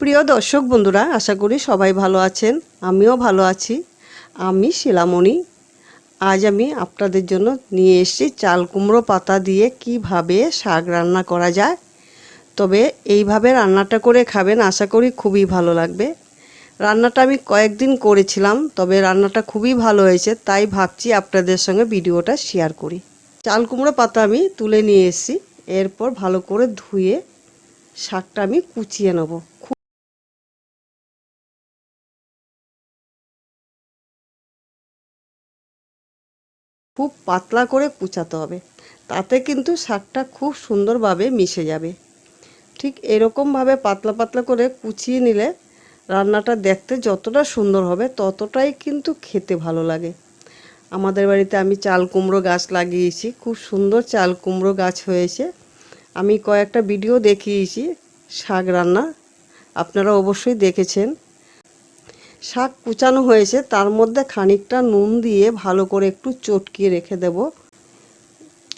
প্রিয় দর্শক বন্ধুরা, আশা করি সবাই ভালো আছেন, আমিও ভালো আছি। আমি শিলামণি। আজ আমি আপনাদের জন্য নিয়ে এসেছি চাল কুমড়ো পাতা দিয়ে কীভাবে শাক রান্না করা যায়। তবে এইভাবে রান্নাটা করে খাবেন, আশা করি খুবই ভালো লাগবে। রান্নাটা আমি কয়েকদিন করেছিলাম, তবে রান্নাটা খুবই ভালো হয়েছে, তাই ভাবছি আপনাদের সঙ্গে ভিডিওটা শেয়ার করি। চাল কুমড়ো পাতা আমি তুলে নিয়ে এসেছি, এরপর ভালো করে ধুয়ে শাকটা আমি কুচিয়ে নেব। খুব পাতলা করে কুচাতে হবে। তাতে কিন্তু শাকটা খুব সুন্দরভাবে মিশে যাবে। ঠিক এরকমভাবে পাতলা পাতলা করে কুচিয়ে নিলে রান্নাটা দেখতে যতটা সুন্দর হবে ততটাই কিন্তু খেতে ভালো লাগে। আমাদের বাড়িতে আমি চাল কুমড়ো গাছ লাগিয়েছি, খুব সুন্দর চাল কুমড়ো গাছ হয়েছে। আমি কয়েকটা ভিডিও দেখিয়েছি শাক রান্না। আপনারা অবশ্যই দেখেছেন। শাক কুচানো হয়েছে, তার মধ্যে খানিকটা নুন দিয়ে ভালো করে একটু চটকিয়ে রেখে দেব।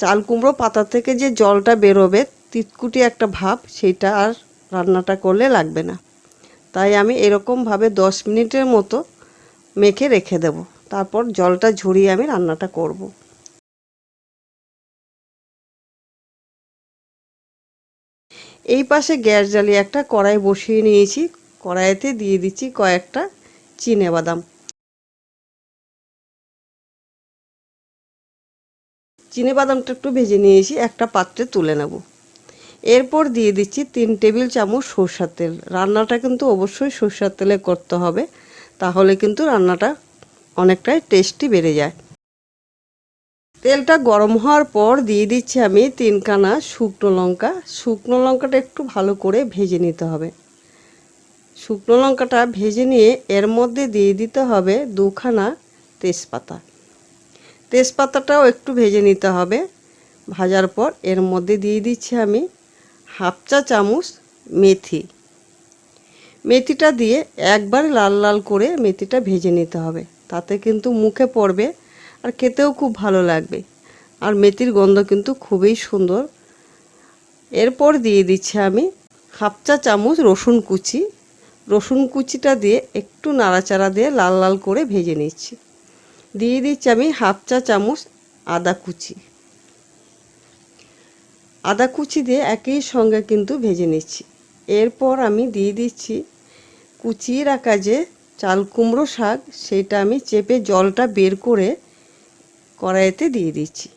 চাল কুমড়ো পাতা থেকে যে জলটা বেরোবে, তিতকুটি একটা ভাব, সেটা আর রান্নাটা করলে লাগবে না। তাই আমি এরকমভাবে দশ মিনিটের মতো মেখে রেখে দেব। তারপর জলটা ঝরিয়ে আমি রান্নাটা করব। এই পাশে গ্যাস জ্বালিয়ে একটা কড়াই বসিয়ে নিয়েছি। কড়াইতে দিয়ে দিচ্ছি কয়েকটা চিনে বাদাম। চিনে বাদামটা একটু ভেজে নিয়েছি, একটা পাত্রে তুলে নেব। এরপর দিয়ে দিচ্ছি তিন টেবিল চামচ সরষার তেল। রান্নাটা কিন্তু অবশ্যই সরষার তেলে করতে হবে, তাহলে কিন্তু রান্নাটা অনেকটাই টেস্টি বেড়ে যায়। তেলটা গরম হওয়ার পর দিয়ে দিচ্ছি আমি তিনখানা শুকনো লঙ্কা। শুকনো লঙ্কাটা একটু ভালো করে ভেজে নিতে হবে। শুকনো লঙ্কাটা ভেজে নিয়ে এর মধ্যে দিয়ে দিতে হবে দুখানা তেজপাতা। তেজপাতাটাও একটু ভেজে নিতে হবে। ভাজার পর এর মধ্যে দিয়ে দিচ্ছি আমি হাফ চা চামচ মেথি। মেথিটা দিয়ে একবার লাল লাল করে মেথিটা ভেজে নিতে হবে। তাতে কিন্তু মুখে পড়বে আর খেতেও খুব ভালো লাগবে। আর মেথির গন্ধ কিন্তু খুবই সুন্দর। এরপর দিয়ে দিচ্ছি আমি হাফ চা চামচ রসুন কুচি। রসুন কুচিটা দিয়ে একটু নাড়াচাড়া দিয়ে লাল লাল করে ভেজে নিচ্ছি। দিয়ে দিচ্ছি আমি হাফ চা চামচ আদা কুচি। আদা কুচি দিয়ে একই সঙ্গে কিন্তু ভেজে নিচ্ছি। এরপর আমি দিয়ে দিচ্ছি কুচিয়ে রাখা যে চাল কুমড়ো শাক, সেটা আমি চেপে জলটা বের করে কড়াইতে দিয়ে দিচ্ছি।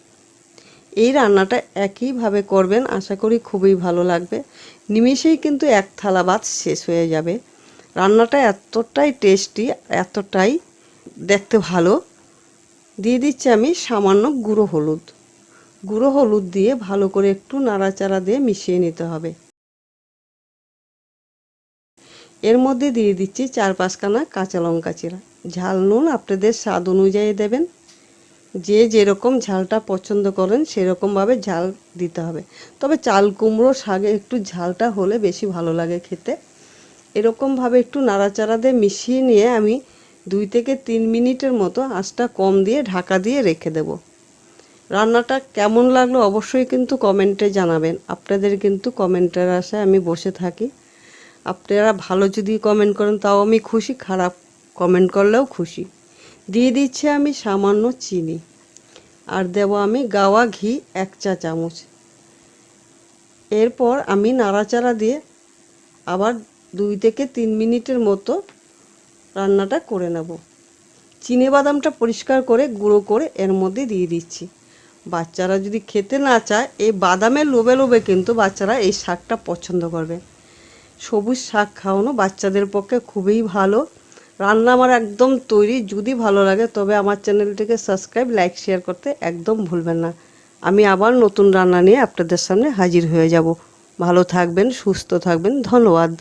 এই রান্নাটা একইভাবে করবেন, আশা করি খুবই ভালো লাগবে। নিমেষেই কিন্তু এক থালা ভাত শেষ হয়ে যাবে। রান্নাটা এতটাই টেস্টি এতটাই দেখতে ভালো। দিয়ে দিচ্ছি আমি সামান্য গুঁড়ো হলুদ। গুঁড়ো হলুদ দিয়ে ভালো করে একটু নাড়াচাড়া দিয়ে মিশিয়ে নিতে হবে। এর মধ্যে দিয়ে দিচ্ছি চার পাঁচখানা কাঁচা লঙ্কা চিরা ঝাল নুন আপনাদের স্বাদ অনুযায়ী দেবেন। যে যেরকম ঝালটা পছন্দ করেন সেরকমভাবে ঝাল দিতে হবে। তবে চাল কুমড়ো শাকে একটু ঝালটা হলে বেশি ভালো লাগে খেতে। এরকমভাবে একটু নাড়াচাড়া দিয়ে মিশিয়ে নিয়ে আমি দুই থেকে তিন মিনিটের মতো আঁচটা কম দিয়ে ঢাকা দিয়ে রেখে দেব। রান্নাটা কেমন লাগল অবশ্যই কিন্তু কমেন্টে জানাবেন। আপনাদের কিন্তু কমেন্টের আশায় আমি বসে থাকি। আপনারা ভালো যদি কমেন্ট করেন, তাও আমি খুশি। খারাপ কমেন্ট করলেও খুশি। দিয়ে দিচ্ছি আমি সামান্য চিনি। আর দেব আমি গাওয়া ঘি এক চা চামচ। এরপর আমি নাড়াচাড়া দিয়ে আবার দুই থেকে তিন মিনিটের মতো রান্নাটা করে নেব। চিনে বাদামটা পরিষ্কার করে গুঁড়ো করে এর মধ্যে দিয়ে দিচ্ছি। বাচ্চারা যদি খেতে না চায়, এই বাদামের লোবে লোবে কিন্তু বাচ্চারা এই শাকটা পছন্দ করবে। সবুজ শাক খাওয়ানো বাচ্চাদের পক্ষে খুবই ভালো। রান্না আমার একদম তৈরি। যদি ভালো লাগে, তবে আমার চ্যানেলটিকে সাবস্ক্রাইব, লাইক, শেয়ার করতে একদম ভুলবেন না। আমি আবার নতুন রান্না নিয়ে আপনাদের সামনে হাজির হয়ে যাব। ভালো থাকবেন, সুস্থ থাকবেন। ধন্যবাদ।